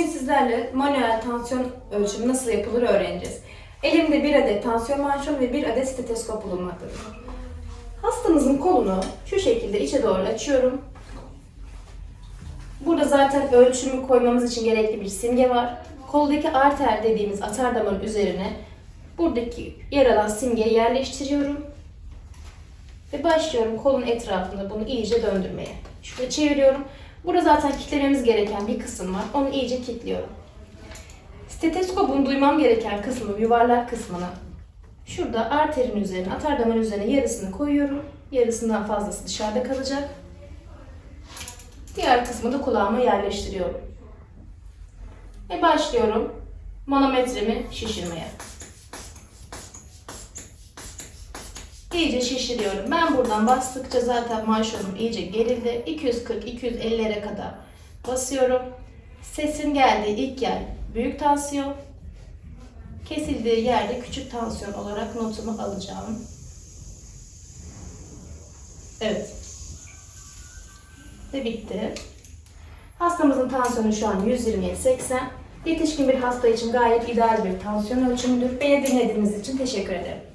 sizlerle manuel tansiyon ölçümü nasıl yapılır öğreneceğiz. Elimde bir adet tansiyon marşım ve bir adet steteskop bulunmaktadır. Hastamızın kolunu şu şekilde içe doğru açıyorum. Burada zaten ölçümü koymamız için gerekli bir simge var. Koldaki arter dediğimiz atar damarın üzerine buradaki yer alan simgeyi yerleştiriyorum. Ve başlıyorum kolun etrafında bunu iyice döndürmeye. Şöyle çeviriyorum. Burada zaten kitlememiz gereken bir kısım var. Onu iyice kilitliyorum. Steteskopun duymam gereken kısmı, yuvarlak kısmını şurada arterin üzerine, atar damarın üzerine yarısını koyuyorum. Yarısından fazlası dışarıda kalacak. Diğer kısmı da kulağıma yerleştiriyorum. Ve başlıyorum manometremi şişirmeye. İyice şişiriyorum. Ben buradan bastıkça zaten manşonum iyice gerildi. 240-250'lere kadar basıyorum. Sesin geldiği ilk yer büyük tansiyon. Kesildiği yerde küçük tansiyon olarak notumu alacağım. Evet. Ve bitti. Hastamızın tansiyonu şu an 120-80. Yetişkin bir hasta için gayet ideal bir tansiyon ölçümüdür. Beni dinlediğiniz için teşekkür ederim.